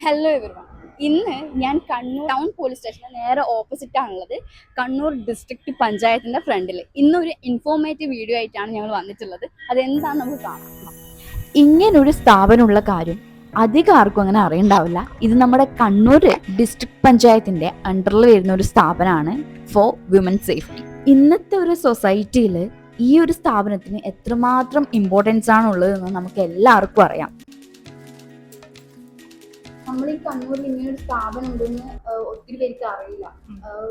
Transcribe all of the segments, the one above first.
Hello everyone ഇന്ന് ഞാൻ Kannur town police സ്റ്റേഷന് നേരെ ഓപ്പോസിറ്റ് ആണുള്ളത്. കണ്ണൂർ ഡിസ്ട്രിക്ട് പഞ്ചായത്തിന്റെ ഫ്രണ്ടിൽ ഇന്നൊരു ഇൻഫോർമേറ്റീവ് വീഡിയോ ആയിട്ടാണ് ഞങ്ങൾ വന്നിട്ടുള്ളത്. അതെന്താണെന്ന് നമുക്ക് കാണാം. ഇങ്ങനൊരു സ്ഥാപനമുള്ള കാര്യം അധികം ആർക്കും അങ്ങനെ അറിയണ്ടാവില്ല. ഇത് നമ്മുടെ കണ്ണൂർ ഡിസ്ട്രിക്ട് പഞ്ചായത്തിന്റെ അണ്ടറിൽ വരുന്ന ഒരു സ്ഥാപനമാണ് ഫോർ വിമൻ സേഫ്റ്റി ഇന്നത്തെ ഒരു സൊസൈറ്റിയിൽ ഈ ഒരു സ്ഥാപനത്തിന് എത്രമാത്രം ഇമ്പോർട്ടൻസ് ആണുള്ളതെന്ന് നമുക്ക് എല്ലാവർക്കും അറിയാം. നമ്മൾ ഈ കണ്ണൂരിൽ ഇങ്ങനെ ഒരു സ്ഥാപനം ഉണ്ടെന്ന് ഒത്തിരി പേർക്ക് അറിയില്ല.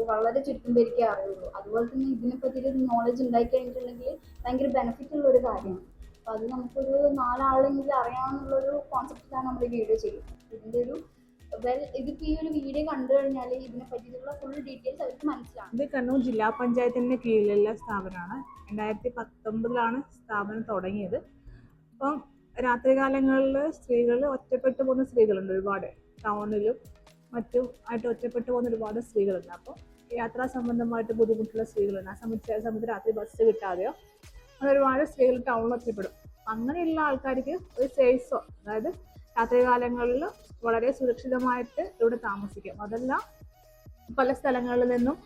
വളരെ ചുരുക്കം പേർക്കേ അറിയുള്ളൂ. അതുപോലെ തന്നെ ഇതിനെ ഒരു നോളജ് ഉണ്ടായി കഴിഞ്ഞിട്ടുണ്ടെങ്കിൽ ഭയങ്കര ബെനിഫിറ്റ് ഉള്ള ഒരു കാര്യമാണ്. അപ്പൊ അത് നമുക്കൊരു നാലാളെങ്കിലും അറിയാമെന്നുള്ള ഒരു കോൺസെപ്റ്റിലാണ് നമ്മൾ ഈ വീഡിയോ ചെയ്യുന്നത്. ഇതിന്റെ ഒരു വെൽ ഇതിപ്പോ ഈ ഒരു വീഡിയോ കണ്ടു കഴിഞ്ഞാൽ ഇതിനെ പറ്റിയിട്ടുള്ള ഫുൾ ഡീറ്റെയിൽസ് അവർക്ക് മനസ്സിലാവും. ഇത് കണ്ണൂർ ജില്ലാ പഞ്ചായത്തിന്റെ കീഴിലുള്ള സ്ഥാപനമാണ്. രണ്ടായിരത്തി പത്തൊമ്പതിലാണ് സ്ഥാപനം തുടങ്ങിയത്. അപ്പം രാത്രികാലങ്ങളിൽ സ്ത്രീകൾ ഒറ്റപ്പെട്ടു പോകുന്ന സ്ത്രീകളുണ്ട് ഒരുപാട്. ടൗണിലും മറ്റും ആയിട്ട് ഒറ്റപ്പെട്ടു പോകുന്ന ഒരുപാട് സ്ത്രീകളുണ്ട്. അപ്പോൾ യാത്രാ സംബന്ധമായിട്ട് ബുദ്ധിമുട്ടുള്ള സ്ത്രീകളുണ്ട്. ആ സമയത്ത് സമയത്ത് രാത്രി ബസ് കിട്ടാതെയോ അങ്ങനെ ഒരുപാട് സ്ത്രീകൾ ടൗണിൽ ഒറ്റപ്പെടും. അങ്ങനെയുള്ള ആൾക്കാർക്ക് ഒരു സേഫോ അതായത് രാത്രികാലങ്ങളിൽ വളരെ സുരക്ഷിതമായിട്ട് ഇവിടെ താമസിക്കാം. അതല്ല പല സ്ഥലങ്ങളിൽ നിന്നും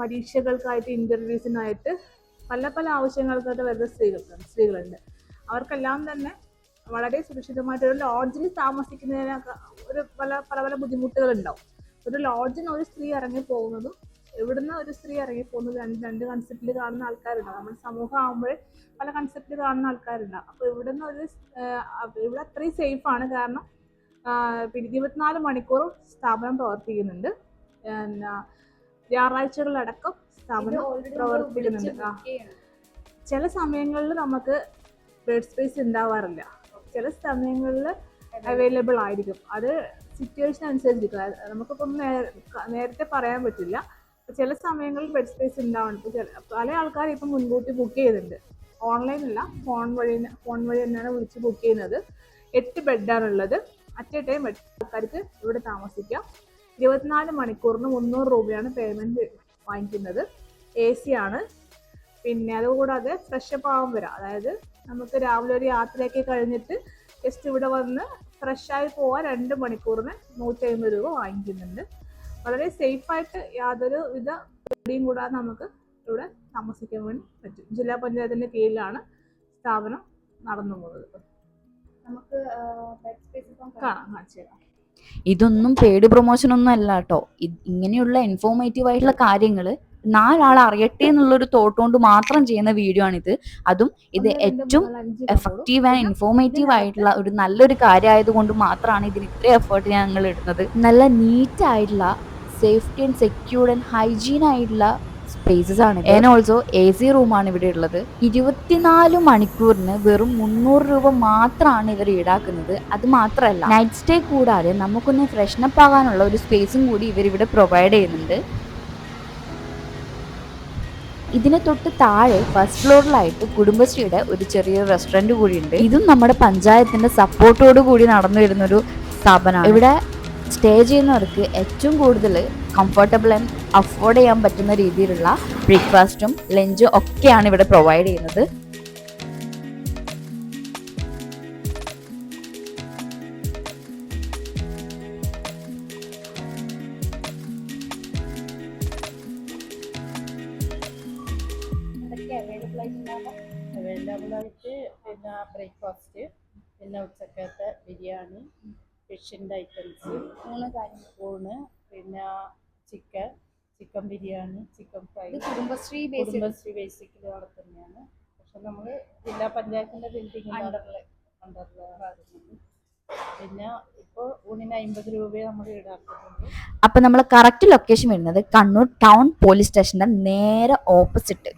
പരീക്ഷകൾക്കായിട്ട് ഇന്റർവ്യൂസിനായിട്ട് പല പല ആവശ്യങ്ങൾക്കായിട്ട് വരുന്ന സ്ത്രീകൾക്ക് സ്ത്രീകളുണ്ട്. അവർക്കെല്ലാം തന്നെ വളരെ സുരക്ഷിതമായിട്ട് ഒരു ലോഡ്ജിൽ താമസിക്കുന്നതിനൊക്കെ ഒരു പല പല പല ബുദ്ധിമുട്ടുകളുണ്ടാവും. ഒരു ലോഡ്ജിന് ഒരു സ്ത്രീ ഇറങ്ങി പോകുന്നതും ഇവിടുന്ന് ഒരു സ്ത്രീ ഇറങ്ങി പോകുന്നത് രണ്ട് രണ്ട് കൺസെപ്റ്റിൽ കാണുന്ന ആൾക്കാരുണ്ടാവും. നമ്മുടെ സമൂഹം ആകുമ്പോൾ പല കൺസെപ്റ്റിൽ കാണുന്ന ആൾക്കാരുണ്ടാവും. അപ്പോൾ ഇവിടുന്ന് ഒരു ഇവിടെ അത്രയും സേഫാണ് കാരണം പിന്നെ ഇരുപത്തിനാല് മണിക്കൂറും സ്ഥാപനം പ്രവർത്തിക്കുന്നുണ്ട്. പിന്നെ ഞായറാഴ്ചകളിലടക്കം സ്ഥാപനം പ്രവർത്തിക്കുന്നുണ്ട്. ചില സമയങ്ങളിൽ നമുക്ക് ബെഡ് സ്പേസ് ഉണ്ടാവാറില്ല. ചില സമയങ്ങളിൽ അവൈലബിൾ ആയിരിക്കും. അത് സിറ്റുവേഷൻ അനുസരിച്ചിരിക്കും. നമുക്കിപ്പം നേരത്തെ പറയാൻ പറ്റില്ല. ചില സമയങ്ങളിൽ ബെഡ് സ്പേസ് ഉണ്ടാവണം. പല ആൾക്കാരും ഇപ്പം മുൻകൂട്ടി ബുക്ക് ചെയ്യുന്നുണ്ട്. ഓൺലൈനല്ല ഫോൺ വഴി ഫോൺ വഴി തന്നെയാണ് വിളിച്ച് ബുക്ക് ചെയ്യുന്നത്. എട്ട് ബെഡാണുള്ളത് അറ്റ് എ ടൈം എട്ട് ആൾക്കാർക്ക് ഇവിടെ താമസിക്കാം. ഇരുപത്തിനാല് മണിക്കൂറിന് മുന്നൂറ് രൂപയാണ് പേയ്മെന്റ് വാങ്ങിക്കുന്നത്. എ സി ആണ്. പിന്നെ അതുകൂടാതെ ഫ്രഷ് അപ്പ് ആവാൻ വരാം അതായത് നമുക്ക് രാവിലെ ഒരു യാത്രയൊക്കെ കഴിഞ്ഞിട്ട് ജസ്റ്റ് ഇവിടെ വന്ന് ഫ്രഷായി പോവാൻ രണ്ട് മണിക്കൂറിന് നൂറ്റി അമ്പത് രൂപ വാങ്ങിക്കുന്നുണ്ട്. വളരെ സേഫായിട്ട് യാതൊരു വിധ പേടിയും കൂടാതെ നമുക്ക് ഇവിടെ താമസിക്കാൻ വേണ്ടി പറ്റും. ജില്ലാ പഞ്ചായത്തിന്റെ കീഴിലാണ് സ്ഥാപനം നടന്നു പോകുന്നത്. നമുക്ക് കാണാം. കാണിച്ചു തരാം. ഇതൊന്നും പേടി പ്രൊമോഷൻ ഒന്നും അല്ല കേട്ടോ. ഇങ്ങനെയുള്ള ഇൻഫോർമേറ്റീവ് ആയിട്ടുള്ള കാര്യങ്ങൾ നാലാൾ അറിയട്ടെ എന്നുള്ളൊരു തോട്ട് കൊണ്ട് മാത്രം ചെയ്യുന്ന വീഡിയോ ആണിത്. അതും ഇത് ഏറ്റവും എഫക്റ്റീവ് ആൻഡ് ഇൻഫോർമേറ്റീവ് ആയിട്ടുള്ള ഒരു നല്ലൊരു കാര്യമായതുകൊണ്ട് മാത്രമാണ് ഇതിന് ഇത്രയും എഫേർട്ട് ഞങ്ങൾ ഇടുന്നത്. നല്ല നീറ്റ് ആയിട്ടുള്ള safety and secured and hygiene ആയിട്ടുള്ള സ്പേസസ് ആണ് ആൻഡ് ഓൾസോ എ സി റൂമാണ് ഇവിടെ ഉള്ളത്. ഇരുപത്തിനാല് മണിക്കൂറിന് വെറും മുന്നൂറ് രൂപ മാത്രമാണ് ഇവർ ഈടാക്കുന്നത്. അത് മാത്രമല്ല നൈറ്റ് സ്റ്റേ കൂടാതെ നമുക്കൊന്ന് ഫ്രഷ്നപ്പ് ആകാനുള്ള ഒരു സ്പേസും കൂടി ഇവർ ഇവിടെ പ്രൊവൈഡ് ചെയ്യുന്നുണ്ട്. ഇതിന് തൊട്ട് താഴെ ഫസ്റ്റ് ഫ്ലോറിലായിട്ട് കുടുംബശ്രീയുടെ ഒരു ചെറിയ റെസ്റ്റോറന്റ് കൂടിയുണ്ട്. ഇതും നമ്മുടെ പഞ്ചായത്തിന്റെ സപ്പോർട്ടോട് കൂടി നടന്നു വരുന്നൊരു സ്ഥാപനമാണ്. ഇവിടെ സ്റ്റേ ചെയ്യുന്നവർക്ക് ഏറ്റവും കൂടുതൽ കംഫർട്ടബിൾ ആൻഡ് അഫോർഡ് ചെയ്യാൻ പറ്റുന്ന രീതിയിലുള്ള ബ്രേക്ക്ഫാസ്റ്റും ലഞ്ചും ഒക്കെയാണ് ഇവിടെ പ്രൊവൈഡ് ചെയ്യുന്നത്. ആയിട്ടുണ്ടാവും പിന്നെ ബ്രേക്ക്ഫാസ്റ്റ് പിന്നെ ഉച്ചക്കത്തെ ബിരിയാണി ഫിഷിന്റെ ഐറ്റംസ് മൂന്ന് കാര്യങ്ങൾ. ഊണ് പിന്നെ chicken chicken biryani chicken fry. ഇത് കുടുംബശ്രീ കുടുംബശ്രീ ബേസിക്കലി അവിടെ തന്നെയാണ് പക്ഷെ നമ്മൾ ജില്ലാ പഞ്ചായത്തിന്റെ ബിൽഡിംഗ് Under അണ്ടറിലാണ് പിന്നെ ഇപ്പോൾ ഊണിന് അമ്പത് രൂപയെ നമ്മൾ ഈടാക്കുന്നുണ്ട്. അപ്പം നമ്മൾ കറക്റ്റ് ലൊക്കേഷൻ വരുന്നത് കണ്ണൂർ ടൗൺ പോലീസ് സ്റ്റേഷന്റെ നേരെ ഓപ്പോസിറ്റ്.